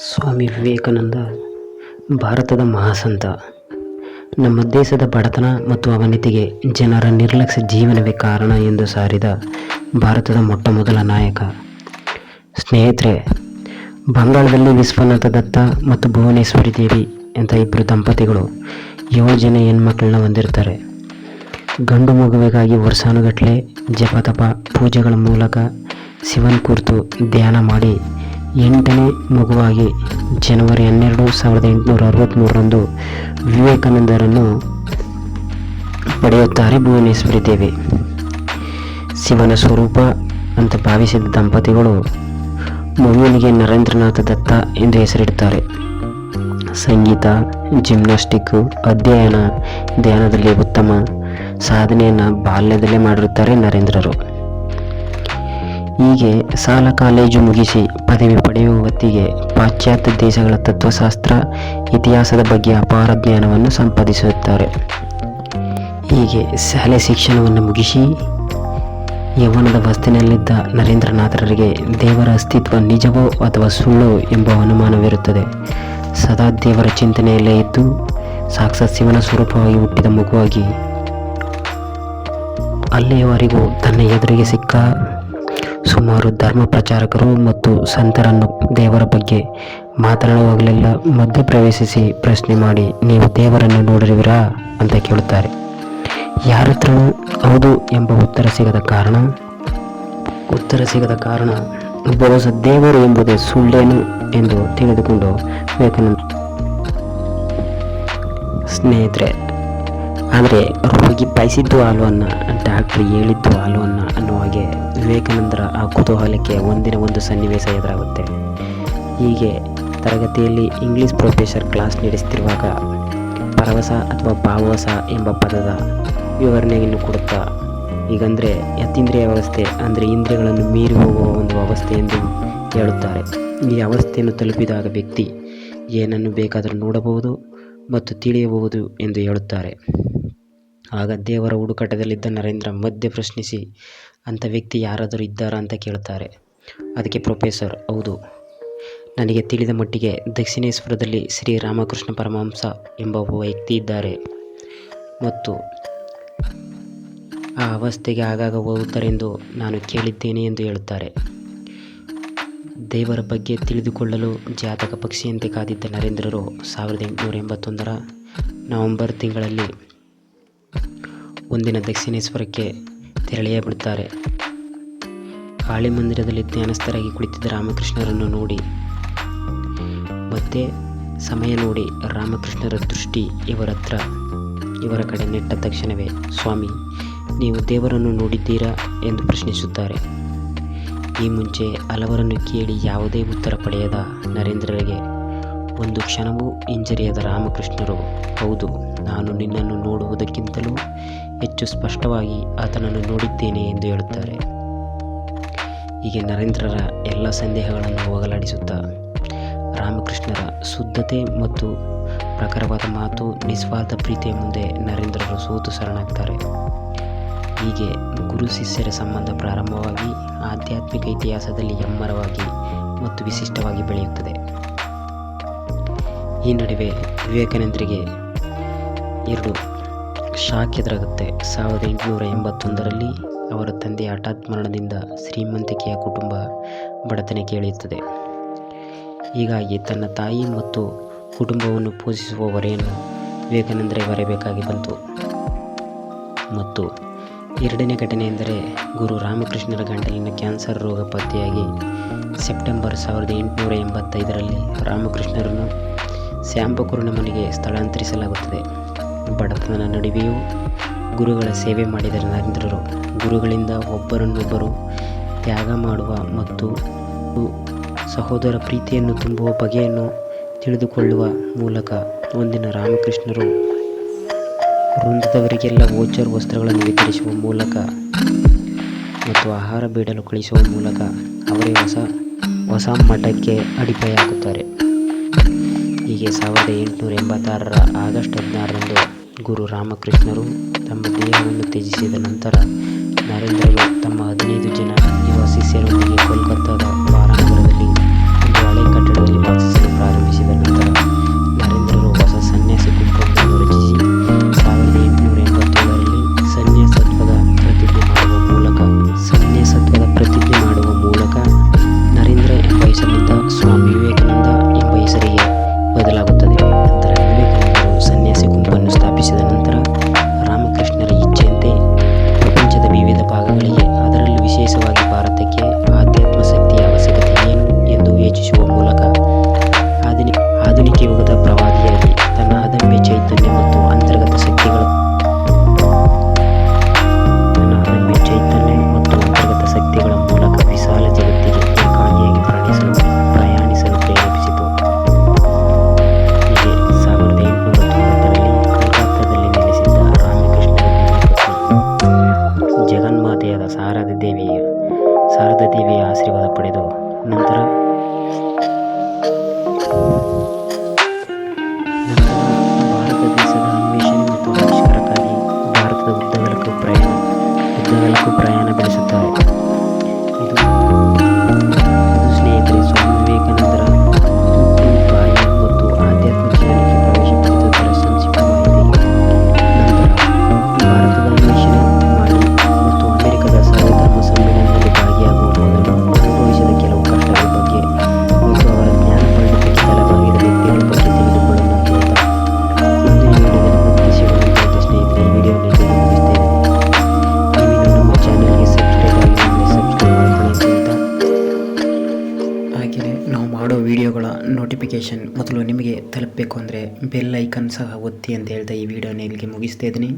ಸ್ವಾಮಿ ವಿವೇಕಾನಂದ, ಭಾರತದ ಮಹಾಸಂತ. ನಮ್ಮ ದೇಶದ ಬಡತನ ಮತ್ತು ಅವನತಿಗೆ ಜನರ ನಿರ್ಲಕ್ಷ್ಯ ಜೀವನವೇ ಕಾರಣ ಎಂದು ಸಾರಿದ ಭಾರತದ ಮೊಟ್ಟ ಮೊದಲ ನಾಯಕ. ಸ್ನೇಹಿತರೆ, ಬಂಗಾಳದಲ್ಲಿ ವಿಶ್ವನಾಥ ದತ್ತ ಮತ್ತು ಭುವನೇಶ್ವರಿ ದೇವಿ ಅಂತ ಇಬ್ಬರು ದಂಪತಿಗಳು ಏಳು ಜನ ಹೆಣ್ಮಕ್ಳನ್ನ ಹೊಂದಿರ್ತಾರೆ. ಗಂಡು ಮಗುವಿಗಾಗಿ ವರ್ಷಾನುಗಟ್ಟಲೆ ಜಪತಪ ಪೂಜೆಗಳ ಮೂಲಕ ಶಿವನ್ ಕುರಿತು ಧ್ಯಾನ ಮಾಡಿ ಎಂಟನೇ ಮಗುವಾಗಿ ಜನವರಿ ಹನ್ನೆರಡು ಸಾವಿರದ ಎಂಟುನೂರ ಅರವತ್ತ್ಮೂರರಂದು ವಿವೇಕಾನಂದರನ್ನು ಪಡೆಯುತ್ತಾರೆ ಭುವನೇಶ್ವರಿ ದೇವಿ. ಶಿವನ ಸ್ವರೂಪ ಅಂತ ಭಾವಿಸಿದ ದಂಪತಿಗಳು ಮಗುವಿನಿಗೆ ನರೇಂದ್ರನಾಥ ದತ್ತ ಎಂದು ಹೆಸರಿಡುತ್ತಾರೆ ಸಂಗೀತ, ಜಿಮ್ನಾಸ್ಟಿಕ್, ಅಧ್ಯಯನ, ಧ್ಯಾನದಲ್ಲಿ ಉತ್ತಮ ಸಾಧನೆಯನ್ನು ಬಾಲ್ಯದಲ್ಲೇ ಮಾಡಿರುತ್ತಾರೆ ನರೇಂದ್ರರು. ಹೀಗೆ ಸಾಲ ಕಾಲೇಜು ಮುಗಿಸಿ ಪದವಿ ಪಡೆಯುವ ಹೊತ್ತಿಗೆ ಪಾಶ್ಚಾತ್ಯ ದೇಶಗಳ ತತ್ವಶಾಸ್ತ್ರ, ಇತಿಹಾಸದ ಬಗ್ಗೆ ಅಪಾರ ಜ್ಞಾನವನ್ನು ಸಂಪಾದಿಸುತ್ತಾರೆ. ಹೀಗೆ ಶಾಲೆ ಶಿಕ್ಷಣವನ್ನು ಮುಗಿಸಿ ಯೌವನದ ವಸ್ತಿನಲ್ಲಿದ್ದ ನರೇಂದ್ರನಾಥರಿಗೆ ದೇವರ ಅಸ್ತಿತ್ವ ನಿಜವೋ ಅಥವಾ ಸುಳ್ಳೋ ಎಂಬ ಅನುಮಾನವಿರುತ್ತದೆ. ಸದಾ ದೇವರ ಚಿಂತನೆಯಲ್ಲೇ ಇದ್ದು ಸಾಕ್ಷಾತ್ ಶಿವನ ಸ್ವರೂಪವಾಗಿ ಹುಟ್ಟಿದ ಮಗುವಾಗಿ ಅಲ್ಲಿಯವರೆಗೂ ತನ್ನ ಎದುರಿಗೆ ಸಿಕ್ಕ ಸುಮಾರು ಧರ್ಮ ಪ್ರಚಾರಕರು ಮತ್ತು ಸಂತರನ್ನು ದೇವರ ಬಗ್ಗೆ ಮಾತನಾಡುವಾಗಲೆಲ್ಲ ಮಧ್ಯ ಪ್ರವೇಶಿಸಿ ಪ್ರಶ್ನೆ ಮಾಡಿ, ನೀವು ದೇವರನ್ನು ನೋಡಿರುವಿರಾ? ಅಂತ ಕೇಳುತ್ತಾರೆ. ಯಾರ ಹತ್ರನೂ ಹೌದು ಎಂಬ ಉತ್ತರ ಸಿಗದ ಕಾರಣ? ಉತ್ತರ ಸಿಗದ ಕಾರಣ ಬಹುಶಃ ದೇವರು ಎಂಬುದೇ ಸುಳ್ಳೇನು ಎಂದು ತಿಳಿದುಕೊಂಡು ವಿವೇಕಾನಂದ ಸ್ನೇಹಿತರೆ, ಆದರೆ ರೋಗಿ ಬಯಸಿದ್ದು ಅನ್ನ ಡಾಕ್ಟ್ರ್ ಹೇಳಿದ್ದು ಅನ್ನ ಅನ್ನುವ ವಿವೇಕಾನಂದರ ಆ ಕುತೂಹಲಕ್ಕೆ ಒಂದಿನ ಒಂದು ಸನ್ನಿವೇಶ ಎದುರಾಗುತ್ತೆ. ಹೀಗೆ ತರಗತಿಯಲ್ಲಿ ಇಂಗ್ಲೀಷ್ ಪ್ರೊಫೆಸರ್ ಕ್ಲಾಸ್ ನಡೆಸುತ್ತಿರುವಾಗ ಪರವಸ ಅಥವಾ ಭಾವಸ ಎಂಬ ಪದದ ವಿವರಣೆಯನ್ನು ಕೊಡುತ್ತಾ, ಈಗಂದರೆ ಯತೀಂದ್ರಿಯ ವ್ಯವಸ್ಥೆ ಅಂದರೆ ಇಂದ್ರಿಯಗಳನ್ನು ಮೀರಿ ಹೋಗುವ ಒಂದು ಅವಸ್ಥೆ ಎಂದು ಹೇಳುತ್ತಾರೆ. ಈ ಅವಸ್ಥೆಯನ್ನು ತಲುಪಿದಾಗ ವ್ಯಕ್ತಿ ಏನನ್ನು ಬೇಕಾದರೂ ನೋಡಬಹುದು ಮತ್ತು ತಿಳಿಯಬಹುದು ಎಂದು ಹೇಳುತ್ತಾರೆ. ಆಗ ದೇವರ ಹುಡುಕಾಟದಲ್ಲಿದ್ದ ನರೇಂದ್ರ ಮಧ್ಯೆ ಪ್ರಶ್ನಿಸಿ ಅಂಥ ವ್ಯಕ್ತಿ ಯಾರಾದರೂ ಇದ್ದಾರಾ ಅಂತ ಕೇಳ್ತಾರೆ. ಅದಕ್ಕೆ ಪ್ರೊಫೆಸರ್, ಹೌದು. ನನಗೆ ತಿಳಿದ ಮಟ್ಟಿಗೆ ದಕ್ಷಿಣೇಶ್ವರದಲ್ಲಿ ಶ್ರೀ ರಾಮಕೃಷ್ಣ ಪರಮಹಂಸ ಎಂಬ ಒಬ್ಬ ವ್ಯಕ್ತಿ ಇದ್ದಾರೆ. ಮತ್ತು ಆ ಅವಸ್ಥೆಗೆ ಆಗಾಗ ಹೋಗುತ್ತಾರೆಂದು ನಾನು ಕೇಳಿದ್ದೇನೆ ಎಂದು ಹೇಳುತ್ತಾರೆ ದೇವರ ಬಗ್ಗೆ ತಿಳಿದುಕೊಳ್ಳಲು ಜಾತಕ ಪಕ್ಷಿಯಂತೆ ಕಾದಿದ್ದ ನರೇಂದ್ರರು ಸಾವಿರದ ಎಂಟುನೂರ ಎಂಬತ್ತೊಂದರ ನವೆಂಬರ್ ತಿಂಗಳಲ್ಲಿ ಒಂದಿನ ದಕ್ಷಿಣೇಶ್ವರಕ್ಕೆ ತೆರಳಿಯೇ ಬಿಡುತ್ತಾರೆ ಕಾಳಿ ಮಂದಿರದಲ್ಲಿ ಧ್ಯಾನಸ್ಥರಾಗಿ ಕುಳಿತಿದ್ದ ರಾಮಕೃಷ್ಣರನ್ನು ನೋಡಿ, ಮತ್ತೆ ಸಮಯ ನೋಡಿ ರಾಮಕೃಷ್ಣರ ದೃಷ್ಟಿ ಇವರತ್ರ ಇವರ ಕಡೆ ನೆಟ್ಟ ತಕ್ಷಣವೇ, ಸ್ವಾಮಿ, ನೀವು ದೇವರನ್ನು ನೋಡಿದ್ದೀರಾ? ಎಂದು ಪ್ರಶ್ನಿಸುತ್ತಾರೆ. ಈ ಮುಂಚೆ ಹಲವರನ್ನು ಕೇಳಿ ಯಾವುದೇ ಉತ್ತರ ಪಡೆಯದ ನರೇಂದ್ರರಿಗೆ, ಒಂದು ಕ್ಷಣವೂ ಹಿಂಜರಿಯದ ರಾಮಕೃಷ್ಣರು, ಹೌದು, ನಾನು ನಿನ್ನನ್ನು ನೋಡುವುದಕ್ಕಿಂತಲೂ ಹೆಚ್ಚು ಸ್ಪಷ್ಟವಾಗಿ ಆತನನ್ನು ನೋಡಿದ್ದೇನೆ ಎಂದು ಹೇಳುತ್ತಾರೆ. ಹೀಗೆ ನರೇಂದ್ರರ ಎಲ್ಲ ಸಂದೇಹಗಳನ್ನು ಹೋಗಲಾಡಿಸುತ್ತಾ ರಾಮಕೃಷ್ಣರ ಶುದ್ಧತೆ ಮತ್ತು ಪ್ರಖರವಾದ ಮಾತು, ನಿಸ್ವಾರ್ಥ ಪ್ರೀತಿಯ ಮುಂದೆ ನರೇಂದ್ರರು ಸೋತು ಶರಣಾಗ್ತಾರೆ. ಹೀಗೆ ಗುರು ಶಿಷ್ಯರ ಸಂಬಂಧ ಪ್ರಾರಂಭವಾಗಿ ಆಧ್ಯಾತ್ಮಿಕ ಇತಿಹಾಸದಲ್ಲಿ ಎಮ್ಮರವಾಗಿ ಮತ್ತು ವಿಶಿಷ್ಟವಾಗಿ ಬೆಳೆಯುತ್ತದೆ. ಈ ನಡುವೆ ವಿವೇಕಾನಂದರಿಗೆ ಎರಡು ಶಾಕ್ ಎದುರಾಗುತ್ತೆ. ಸಾವಿರದ ಎಂಟುನೂರ ಎಂಬತ್ತೊಂದರಲ್ಲಿ ಅವರ ತಂದೆಯ ಹಠಾತ್ ಮರಣದಿಂದ ಶ್ರೀಮಂತಿಕೆಯ ಕುಟುಂಬ ಬಡತನ ಕೇಳಿಯುತ್ತದೆ. ಹೀಗಾಗಿ ತನ್ನ ತಾಯಿ ಮತ್ತು ಕುಟುಂಬವನ್ನು ಪೋಷಿಸುವ ಹೊರೆಯನ್ನು ವಿವೇಕಾನಂದರೇ ಬರೆಯಬೇಕಾಗಿ ಬಂತು. ಮತ್ತು ಎರಡನೇ ಘಟನೆ ಎಂದರೆ ಗುರು ರಾಮಕೃಷ್ಣರ ಗಂಟಲಿನ ಕ್ಯಾನ್ಸರ್ ರೋಗ ಪತ್ತೆಯಾಗಿ ಸೆಪ್ಟೆಂಬರ್ ಸಾವಿರದ ಎಂಟುನೂರ ಎಂಬತ್ತೈದರಲ್ಲಿ ರಾಮಕೃಷ್ಣರನ್ನು ಶ್ಯಾಂಪಕುರುನ ಮನೆಗೆ ಸ್ಥಳಾಂತರಿಸಲಾಗುತ್ತದೆ. ಬಡತನದ ನಡುವೆಯೂ ಗುರುಗಳ ಸೇವೆ ಮಾಡಿದ ನರೇಂದ್ರರು. ಗುರುಗಳಿಂದ ಒಬ್ಬರನ್ನೊಬ್ಬರು ತ್ಯಾಗ ಮಾಡುವ ಮತ್ತು ಸಹೋದರ ಪ್ರೀತಿಯನ್ನು ತುಂಬುವ ಬಗೆಯನ್ನು ತಿಳಿದುಕೊಳ್ಳುವ ಮೂಲಕ ಒಂದಿನ ರಾಮಕೃಷ್ಣರು ವೃಂದದವರಿಗೆಲ್ಲ ಗೋಚರ್ ವಸ್ತ್ರಗಳನ್ನು ವಿತರಿಸುವ ಮೂಲಕ ಮತ್ತು ಆಹಾರ ಬೀಡಲು ಕಳಿಸುವ ಮೂಲಕ ಅವರೇ ಹೊಸ ಹೊಸ ಮಠಕ್ಕೆ ಅಡಿಪಾಯ ಹಾಕುತ್ತಾರೆ ಹೀಗೆ ಸಾವಿರದ ಎಂಟುನೂರ ಎಂಬತ್ತಾರರ ಆಗಸ್ಟ್ ಹದಿನಾರರಂದು ಗುರು ರಾಮಕೃಷ್ಣರು ತಮ್ಮ ದೇಹವನ್ನು ತ್ಯಜಿಸಿದ ನಂತರ ನರೇಂದ್ರರು ತಮ್ಮ ಹದಿನೈದು ಜನ ನೋಟಿಫಿಕೇಷನ್ ಮೊದಲು ನಿಮಗೆ ತಲುಪಬೇಕು ಅಂದರೆ ಬೆಲ್ ಐಕನ್ ಸಹ ಒತ್ತಿ ಅಂತ ಹೇಳ್ತಾ ಈ ವಿಡಿಯೋನ ಇಲ್ಲಿಗೆ ಮುಗಿಸ್ತಾ ಇದ್ದೀನಿ.